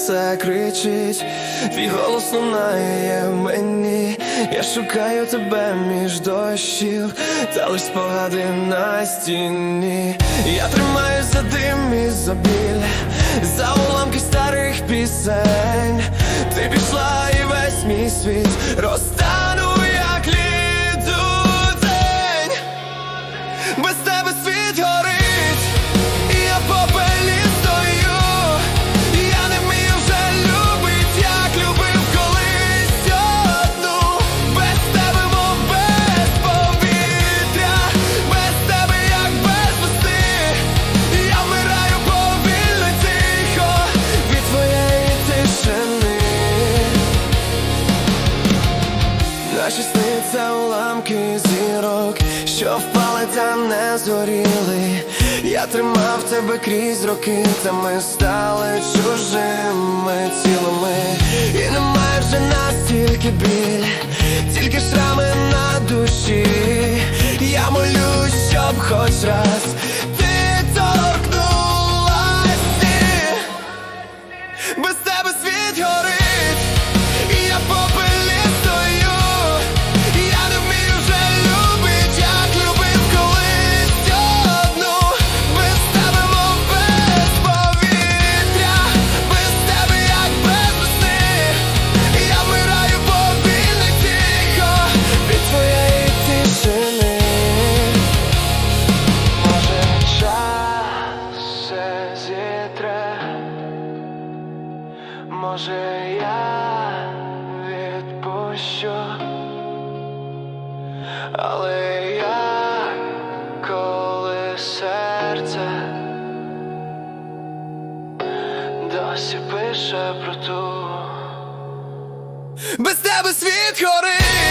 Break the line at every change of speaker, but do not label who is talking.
серце кричить, твій голос лунає мені. Я шукаю тебе між дощів, та лиш спогади на стіні. Я тримаю за дим і за біль, за уламки старих пісень. Ти пішла і весь мій світ розтану, Наші сни уламки зірок, що впали та не згоріли. Я тримав тебе крізь роки, та ми стали чужими цілими. І немає вже настільки біль, тільки шрами на душі. Я молюсь, щоб хоч раз Може, я відпущу, але я коли серце досі пише про ту. Без тебе світ горить,